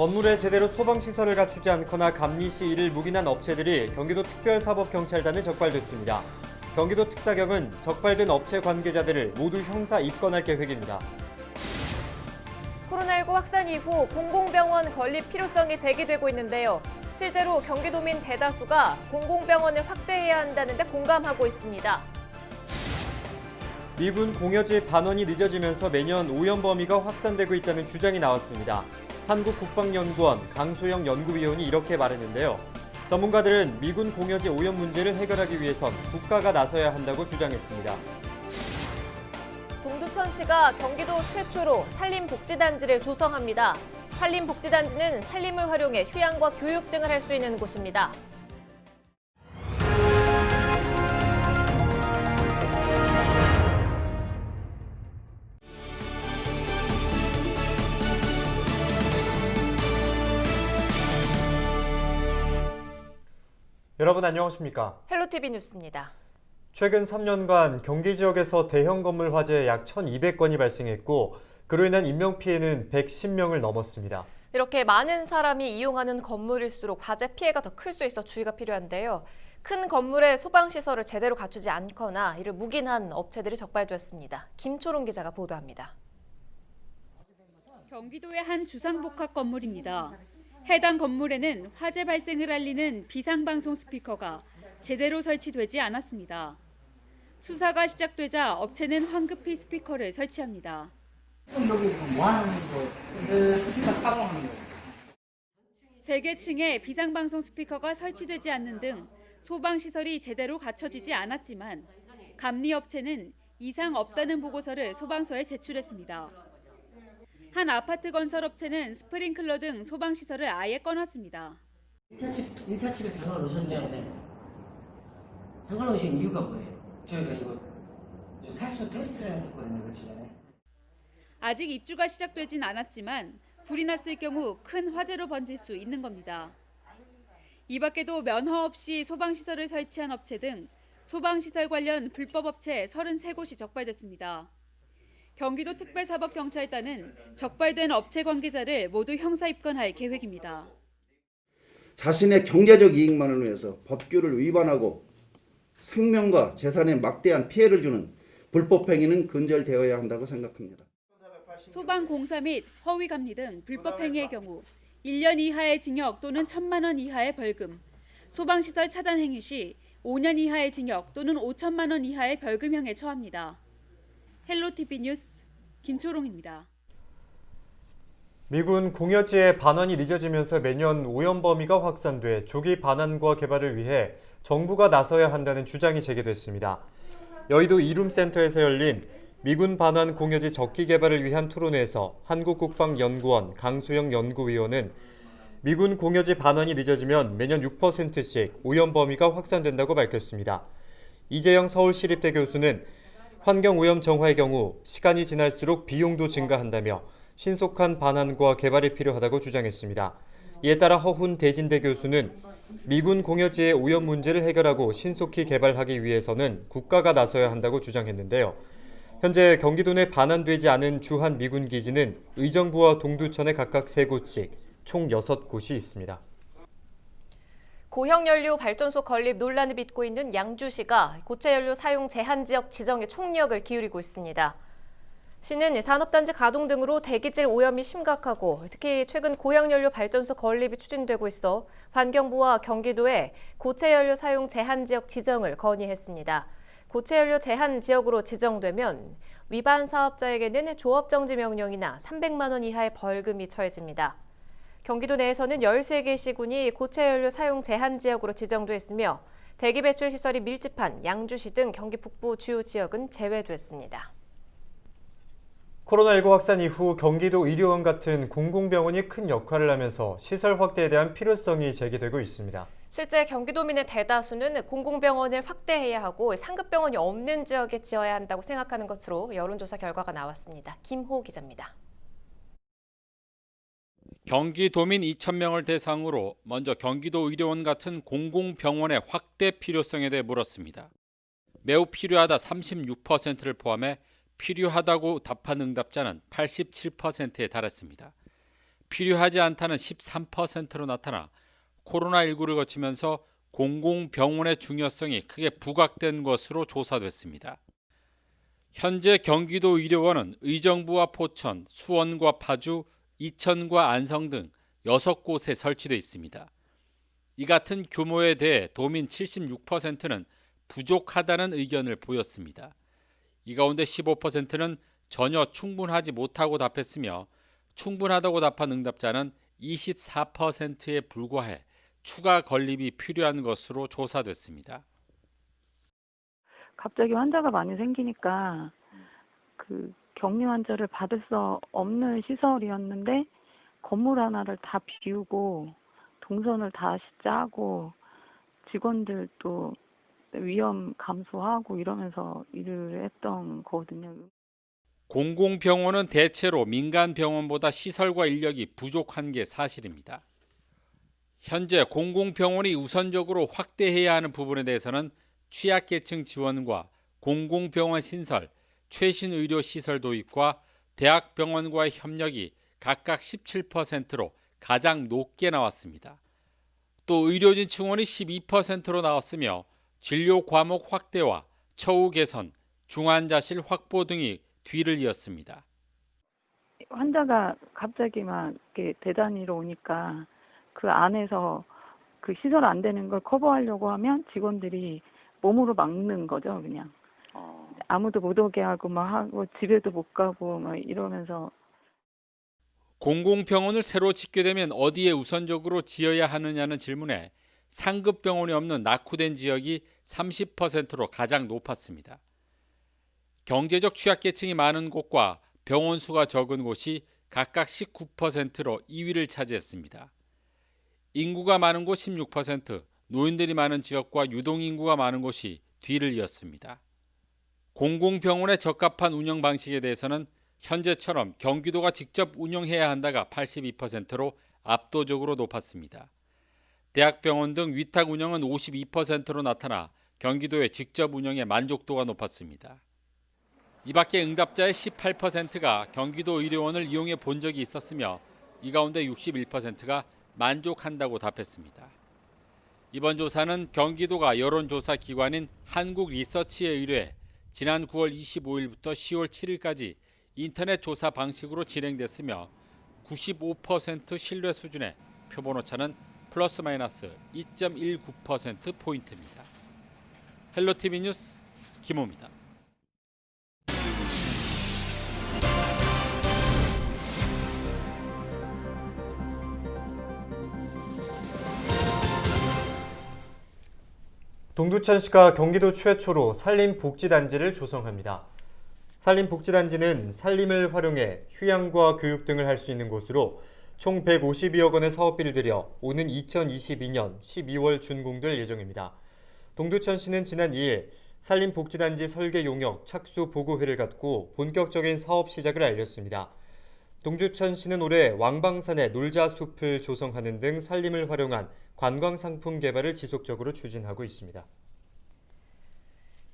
건물에 제대로 소방시설을 갖추지 않거나 감리 시 이를 묵인한 업체들이 경기도 특별사법경찰단에 적발됐습니다. 경기도 특사경은 적발된 업체 관계자들을 모두 형사 입건할 계획입니다. 코로나19 확산 이후 공공병원 건립 필요성이 제기되고 있는데요. 실제로 경기도민 대다수가 공공병원을 확대해야 한다는 데 공감하고 있습니다. 미군 공여지 반원이 늦어지면서 매년 오염 범위가 확산되고 있다는 주장이 나왔습니다. 한국국방연구원 강소영 연구위원이 이렇게 말했는데요. 전문가들은 미군 공여지 오염 문제를 해결하기 위해선 국가가 나서야 한다고 주장했습니다. 동두천시가 경기도 최초로 산림복지단지를 조성합니다. 산림복지단지는 산림을 활용해 휴양과 교육 등을 할 수 있는 곳입니다. 여러분 안녕하십니까? 헬로티비 뉴스입니다. 최근 3년간 경기 지역에서 대형 건물 화재 약 1,200건이 발생했고 그로 인한 인명 피해는 110명을 넘었습니다. 이렇게 많은 사람이 이용하는 건물일수록 화재 피해가 더 클 수 있어 주의가 필요한데요. 큰 건물의 소방 시설을 제대로 갖추지 않거나 이를 묵인한 업체들이 적발됐습니다. 김초롱 기자가 보도합니다. 경기도의 한 주상복합 건물입니다. 해당 건물에는 화재 발생을 알리는 비상방송 스피커가 제대로 설치되지 않았습니다. 수사가 시작되자 업체는 황급히 스피커를 설치합니다. 지금 여기 뭐 하는 거? 그 스피커 타공하는 거. 세개 층에 비상방송 스피커가 설치되지 않는 등 소방시설이 제대로 갖춰지지 않았지만 감리업체는 이상 없다는 보고서를 소방서에 제출했습니다. 한 아파트 건설 업체는 스프링클러 등 소방 시설을 아예 꺼놨습니다. 1차 측, 1차 측에서 전화를 오셨는데 전화 오신 이유가 뭐예요? 저희가 이거 살수 테스트를 했었거든요 며칠 전에 아직 입주가 시작되진 않았지만 불이 났을 경우 큰 화재로 번질 수 있는 겁니다. 이 밖에도 면허 없이 소방시설을 설치한 업체 등 소방시설 관련 불법 업체 33곳이 적발됐습니다. 경기도 특별사법경찰단은 적발된 업체 관계자를 모두 형사 입건할 계획입니다. 자신의 경제적 이익만을 위해서 법규를 위반하고 생명과 재산에 막대한 피해를 주는 불법 행위는 근절되어야 한다고 생각합니다. 소방 공사 및 허위 감리 등 불법 행위의 경우 1년 이하의 징역 또는 1천만 원 이하의 벌금, 소방 시설 차단 행위 시 5년 이하의 징역 또는 5천만 원 이하의 벌금형에 처합니다. 헬로티비 뉴스 김초롱입니다. 미군 공여지의 반환이 늦어지면서 매년 오염 범위가 확산돼 조기 반환과 개발을 위해 정부가 나서야 한다는 주장이 제기됐습니다. 여의도 이룸센터에서 열린 미군 반환 공여지 적기 개발을 위한 토론회에서 한국국방연구원 강소영 연구위원은 미군 공여지 반환이 늦어지면 매년 6%씩 오염 범위가 확산된다고 밝혔습니다. 이재영 서울시립대 교수는 환경 오염 정화의 경우 시간이 지날수록 비용도 증가한다며 신속한 반환과 개발이 필요하다고 주장했습니다. 이에 따라 허훈 대진대 교수는 미군 공여지의 오염 문제를 해결하고 신속히 개발하기 위해서는 국가가 나서야 한다고 주장했는데요. 현재 경기도 내 반환되지 않은 주한 미군 기지는 의정부와 동두천에 각각 3곳씩 총 6곳이 있습니다. 고형연료 발전소 건립 논란을 빚고 있는 양주시가 고체연료 사용 제한 지역 지정에 총력을 기울이고 있습니다. 시는 산업단지 가동 등으로 대기질 오염이 심각하고 특히 최근 고형연료 발전소 건립이 추진되고 있어 환경부와 경기도에 고체연료 사용 제한 지역 지정을 건의했습니다. 고체연료 제한 지역으로 지정되면 위반 사업자에게는 조업정지 명령이나 300만 원 이하의 벌금이 처해집니다. 경기도 내에서는 13개 시군이 고체연료 사용 제한 지역으로 지정돼 있으며 대기 배출 시설이 밀집한 양주시 등 경기 북부 주요 지역은 제외됐습니다. 코로나19 확산 이후 경기도 의료원 같은 공공병원이 큰 역할을 하면서 시설 확대에 대한 필요성이 제기되고 있습니다. 실제 경기도민의 대다수는 공공병원을 확대해야 하고 상급병원이 없는 지역에 지어야 한다고 생각하는 것으로 여론조사 결과가 나왔습니다. 김호 기자입니다. 경기도민 2,000명을 대상으로 먼저 경기도 의료원 같은 공공병원의 확대 필요성에 대해 물었습니다. 매우 필요하다 36%를 포함해 필요하다고 답한 응답자는 87%에 달했습니다. 필요하지 않다는 13%로 나타나 코로나19를 거치면서 공공병원의 중요성이 크게 부각된 것으로 조사됐습니다. 현재 경기도 의료원은 의정부와 포천, 수원과 파주, 이천과 안성 등 6곳에 설치되어 있습니다. 이 같은 규모에 대해 도민 76%는 부족하다는 의견을 보였습니다. 이 가운데 15%는 전혀 충분하지 못하고 답했으며 충분하다고 답한 응답자는 24%에 불과해 추가 건립이 필요한 것으로 조사됐습니다. 갑자기 환자가 많이 생기니까 그 격리 환자를 받을 수 없는 시설이었는데 건물 하나를 다 비우고 동선을 다시 짜고 직원들도 위험 감소하고 이러면서 일을 했던 거거든요. 공공병원은 대체로 민간 병원보다 시설과 인력이 부족한 게 사실입니다. 현재 공공병원이 우선적으로 확대해야 하는 부분에 대해서는 취약계층 지원과 공공병원 신설, 최신 의료 시설 도입과 대학 병원과의 협력이 각각 17%로 가장 높게 나왔습니다. 또 의료진 충원이 12%로 나왔으며 진료 과목 확대와 처우 개선, 중환자실 확보 등이 뒤를 이었습니다. 환자가 갑자기 막 이렇게 대단위로 오니까 그 안에서 그 시설 안 되는 걸 커버하려고 하면 직원들이 몸으로 막는 거죠, 그냥. 아무도 못 오게 하고 막 하고 집에도 못 가고 막 이러면서 공공병원을 새로 짓게 되면 어디에 우선적으로 지어야 하느냐는 질문에 상급 병원이 없는 낙후된 지역이 30%로 가장 높았습니다. 경제적 취약계층이 많은 곳과 병원 수가 적은 곳이 각각 19%로 2위를 차지했습니다. 인구가 많은 곳 16%, 노인들이 많은 지역과 유동인구가 많은 곳이 뒤를 이었습니다. 공공병원의 적합한 운영 방식에 대해서는 현재처럼 경기도가 직접 운영해야 한다가 82%로 압도적으로 높았습니다. 대학병원 등 위탁 운영은 52%로 나타나 경기도의 직접 운영에 만족도가 높았습니다. 이 밖에 응답자의 18%가 경기도 의료원을 이용해 본 적이 있었으며 이 가운데 61%가 만족한다고 답했습니다. 이번 조사는 경기도가 여론조사 기관인 한국리서치에 의뢰해 지난 9월 25일부터 10월 7일까지 인터넷 조사 방식으로 진행됐으며 95% 신뢰 수준의 표본 오차는 플러스 마이너스 2.19% 포인트입니다. 헬로티비 뉴스 김호입니다. 동두천시가 경기도 최초로 산림복지단지를 조성합니다. 산림복지단지는 산림을 활용해 휴양과 교육 등을 할 수 있는 곳으로 총 152억 원의 사업비를 들여 오는 2022년 12월 준공될 예정입니다. 동두천시는 지난 2일 산림복지단지 설계 용역 착수 보고회를 갖고 본격적인 사업 시작을 알렸습니다. 동두천시는 올해 왕방산에 놀자 숲을 조성하는 등 산림을 활용한 관광 상품 개발을 지속적으로 추진하고 있습니다.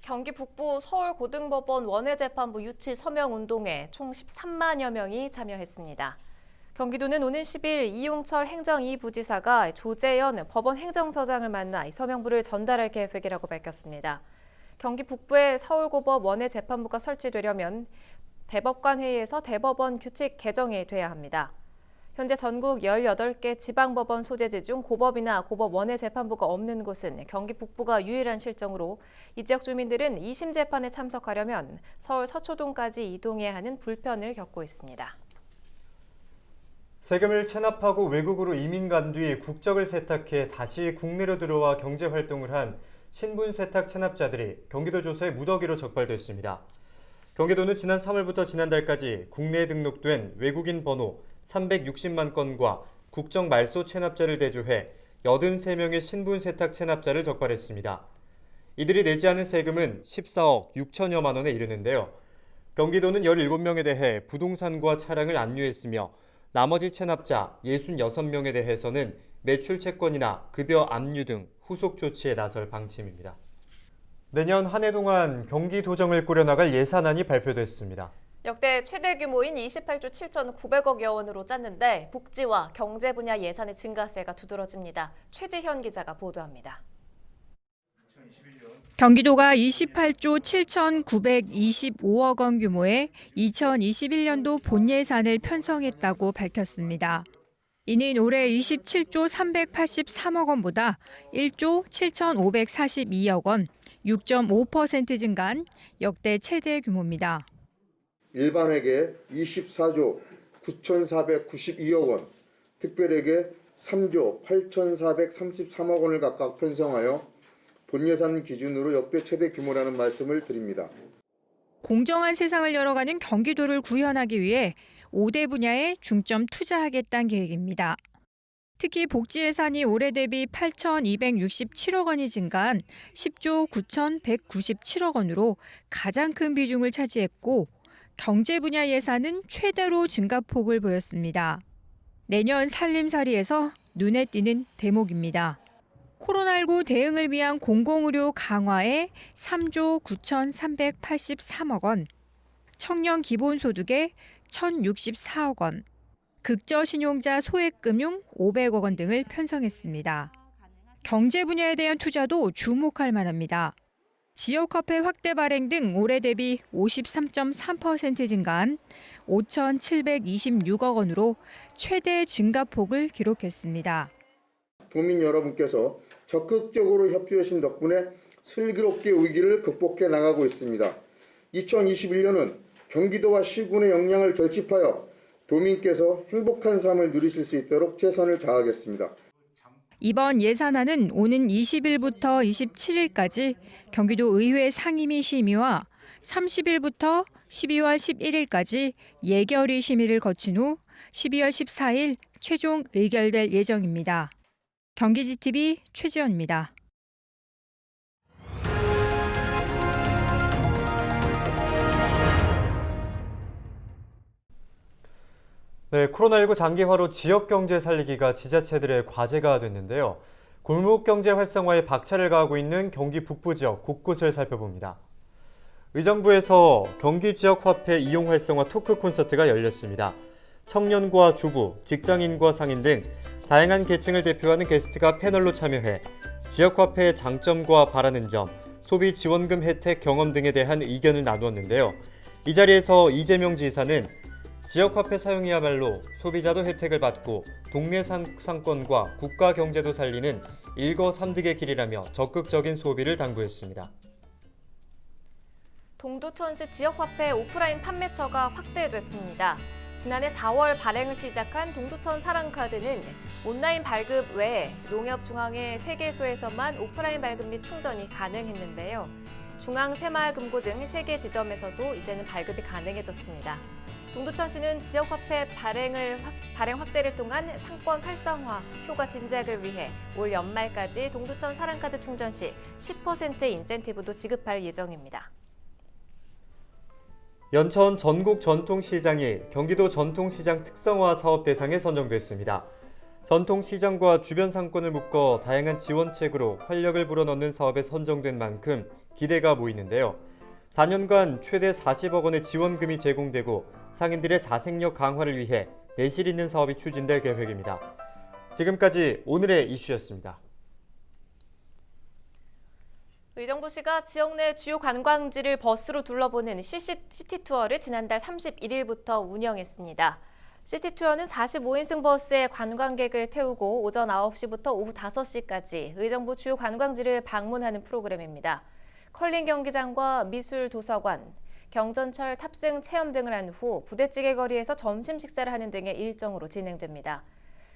경기 북부 서울고등법원 원해재판부 유치 서명 운동에 총 13만여 명이 참여했습니다. 경기도는 오는 10일 이용철 행정 2부지사가 조재현 법원 행정처장을 만나 이 서명부를 전달할 계획이라고 밝혔습니다. 경기 북부에 서울고법 원해재판부가 설치되려면 대법관 회의에서 대법원 규칙 개정이 돼야 합니다. 현재 전국 18개 지방법원 소재지 중 고법이나 고법 원해 재판부가 없는 곳은 경기 북부가 유일한 실정으로 이 지역 주민들은 2심 재판에 참석하려면 서울 서초동까지 이동해야 하는 불편을 겪고 있습니다. 세금을 체납하고 외국으로 이민 간 뒤 국적을 세탁해 다시 국내로 들어와 경제 활동을 한 신분 세탁 체납자들이 경기도 조사에 무더기로 적발됐습니다. 경기도는 지난 3월부터 지난달까지 국내에 등록된 외국인 번호 360만 건과 국적 말소 체납자를 대조해 83명의 신분 세탁 체납자를 적발했습니다. 이들이 내지 않은 세금은 14억 6천여만 원에 이르는데요. 경기도는 17명에 대해 부동산과 차량을 압류했으며 나머지 체납자 66명에 대해서는 매출 채권이나 급여 압류 등 후속 조치에 나설 방침입니다. 내년 한 해 동안 경기도정을 꾸려나갈 예산안이 발표됐습니다. 역대 최대 규모인 28조 7,900억여 원으로 짰는데 복지와 경제 분야 예산의 증가세가 두드러집니다. 최지현 기자가 보도합니다. 경기도가 28조 7,925억 원 규모의 2021년도 본 예산을 편성했다고 밝혔습니다. 이는 올해 27조 383억 원보다 1조 7,542억 원, 6.5% 증가한 역대 최대 규모입니다. 일반에게 24조 9,492억 원, 특별에게 3조 8,433억 원을 각각 편성하여 본 예산 기준으로 역대 최대 규모라는 말씀을 드립니다. 공정한 세상을 열어가는 경기도를 구현하기 위해 5대 분야에 중점 투자하겠다는 계획입니다. 특히 복지 예산이 올해 대비 8,267억 원이 증가한 10조 9,197억 원으로 가장 큰 비중을 차지했고 경제 분야 예산은 최대로 증가폭을 보였습니다. 내년 살림살이에서 눈에 띄는 대목입니다. 코로나19 대응을 위한 공공의료 강화에 3조 9,383억 원, 청년 기본소득에 1,064억 원, 극저신용자 소액금융 500억 원 등을 편성했습니다. 경제 분야에 대한 투자도 주목할 만합니다. 지역화폐 확대 발행 등 올해 대비 53.3% 증가한 5,726억 원으로 최대 증가폭을 기록했습니다. 국민 여러분께서 적극적으로 협조하신 덕분에 슬기롭게 위기를 극복해 나가고 있습니다. 2021년은 경기도와 시군의 역량을 결집하여 도민께서 행복한 삶을 누리실 수 있도록 최선을 다하겠습니다. 이번 예산안은 오는 20일부터 27일까지 경기도 의회 상임위 심의와 30일부터 12월 11일까지 예결위 심의를 거친 후 12월 14일 최종 의결될 예정입니다. 경기지TV 최지연입니다. 네, 코로나19 장기화로 지역 경제 살리기가 지자체들의 과제가 됐는데요. 골목 경제 활성화에 박차를 가하고 있는 경기 북부 지역 곳곳을 살펴봅니다. 의정부에서 경기 지역 화폐 이용 활성화 토크 콘서트가 열렸습니다. 청년과 주부, 직장인과 상인 등 다양한 계층을 대표하는 게스트가 패널로 참여해 지역 화폐의 장점과 바라는 점, 소비 지원금 혜택 경험 등에 대한 의견을 나누었는데요. 이 자리에서 이재명 지사는 지역 화폐 사용이야말로 소비자도 혜택을 받고 동네 상, 상권과 국가 경제도 살리는 일거삼득의 길이라며 적극적인 소비를 당부했습니다. 동두천시 지역 화폐 오프라인 판매처가 확대됐습니다. 지난해 4월 발행을 시작한 동두천 사랑카드는 온라인 발급 외에 농협중앙회 3개소에서만 오프라인 발급 및 충전이 가능했는데요. 중앙 새마을금고 등 3개 지점에서도 이제는 발급이 가능해졌습니다. 동두천시는 지역화폐 발행을 확, 발행 확대를 통한 상권 활성화, 효과 진작을 위해 올 연말까지 동두천 사랑카드 충전 시 10%의 인센티브도 지급할 예정입니다. 연천 전국 전통시장이 경기도 전통시장 특성화 사업 대상에 선정됐습니다. 전통시장과 주변 상권을 묶어 다양한 지원책으로 활력을 불어넣는 사업에 선정된 만큼 기대가 모이는데요. 4년간 최대 40억 원의 지원금이 제공되고 상인들의 자생력 강화를 위해 내실 있는 사업이 추진될 계획입니다. 지금까지 오늘의 이슈였습니다. 의정부시가 지역 내 주요 관광지를 버스로 둘러보는 시티 투어를 지난달 31일부터 운영했습니다. 시티 투어는 45인승 버스에 관광객을 태우고 오전 9시부터 오후 5시까지 의정부 주요 관광지를 방문하는 프로그램입니다. 컬링 경기장과 미술 도서관, 경전철 탑승 체험 등을 한 후 부대찌개 거리에서 점심 식사를 하는 등의 일정으로 진행됩니다.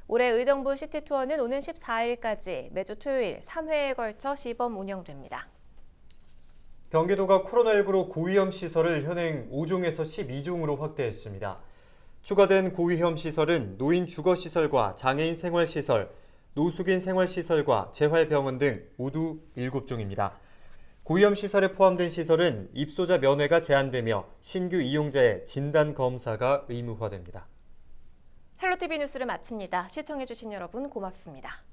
올해 의정부 시티 투어는 오는 14일까지 매주 토요일 3회에 걸쳐 시범 운영됩니다. 경기도가 코로나19로 고위험 시설을 현행 5종에서 12종으로 확대했습니다. 추가된 고위험 시설은 노인 주거 시설과 장애인 생활 시설, 노숙인 생활 시설과 재활병원 등 모두 7종입니다. 고위험 시설에 포함된 시설은 입소자 면회가 제한되며 신규 이용자의 진단 검사가 의무화됩니다. 헬로티비 뉴스를 마칩니다. 시청해주신 여러분 고맙습니다.